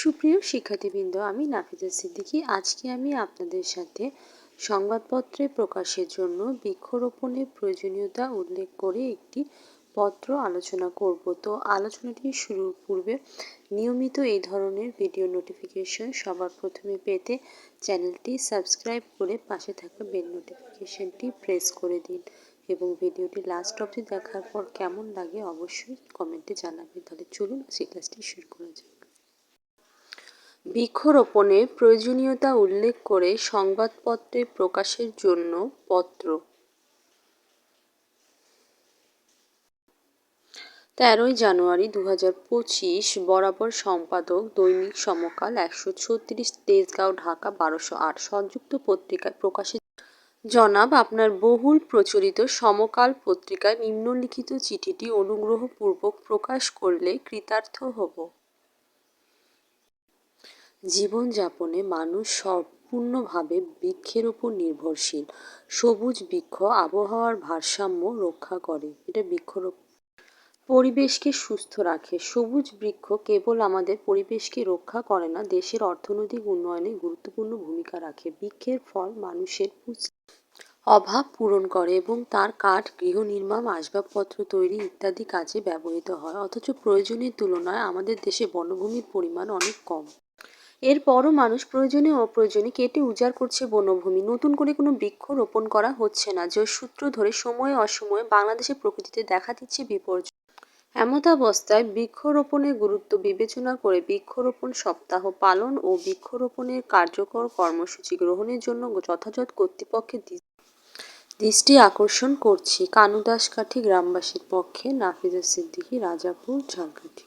সুপ্রিয় শিক্ষার্থীবৃন্দ, আমি নাফিজা সিদ্দিকি। আজকে আমি আপনাদের সাথে সংবাদপত্রে প্রকাশের জন্য বৃক্ষরোপণের প্রয়োজনীয়তা উল্লেখ করে একটি পত্র আলোচনা করব। তো আলোচনাটি শুরুর পূর্বে নিয়মিত এই ধরনের ভিডিও নোটিফিকেশন সবার প্রথমে পেতে চ্যানেলটি সাবস্ক্রাইব করে পাশে থাকা বেল নোটিফিকেশনটি প্রেস করে দিন এবং ভিডিওটি লাস্ট অবধি দেখার পর কেমন লাগে অবশ্যই কমেন্টে জানাবেন। তাহলে চলুন সেই ক্লাসটি শুরু করা যাক। বৃক্ষরোপণের প্রয়োজনীয়তা উল্লেখ করে সংবাদপত্রে প্রকাশের জন্য পত্র। তেরোই জানুয়ারি দু হাজার পঁচিশ, বরাবর সম্পাদক দৈনিক সমকাল একশো ছত্রিশ, তেজগাঁও, ঢাকা, বারোশো আট, সংযুক্ত পত্রিকায় প্রকাশিত। জনাব, আপনার বহুল প্রচলিত সমকাল পত্রিকায় নিম্নলিখিত চিঠিটি অনুগ্রহপূর্বক প্রকাশ করলে কৃতার্থ হব। জীবনযাপনে মানুষ সম্পূর্ণভাবে বৃক্ষের উপর নির্ভরশীল। সবুজ বৃক্ষ আবহাওয়ার ভারসাম্য রক্ষা করে। এটা বৃক্ষরোপণ পরিবেশকে সুস্থ রাখে। সবুজ বৃক্ষ কেবল আমাদের পরিবেশকে রক্ষা করে না, দেশের অর্থনৈতিক উন্নয়নে গুরুত্বপূর্ণ ভূমিকা রাখে। বৃক্ষের ফল মানুষের অভাব পূরণ করে এবং তার কাঠ, গৃহ নির্মাণ, আসবাবপত্র তৈরি ইত্যাদি কাজে ব্যবহৃত হয়। অথচ প্রয়োজনের তুলনায় আমাদের দেশে বনভূমির পরিমাণ অনেক কম। এরপরও মানুষ প্রয়োজনে অপ্রয়োজনে কেটে উজাড় করছে বনভূমি। নতুন করে কোনো বৃক্ষ রোপণ করা হচ্ছে না, যে সূত্র ধরে সময়ে অসময়ে বাংলাদেশের প্রকৃতিতে দেখা দিচ্ছে বিপর্যয়। এমতাবস্থায় বৃক্ষরোপণের গুরুত্ব বিবেচনা করে বৃক্ষরোপণ সপ্তাহ পালন ও বৃক্ষরোপণের কার্যকর কর্মসূচি গ্রহণের জন্য যথাযথ কর্তৃপক্ষের দৃষ্টি আকর্ষণ করছি। কানুদাসকাঠি গ্রামবাসীর পক্ষে নাফিজা সিদ্দিকী, রাজাপুর, ঝালকাঠি।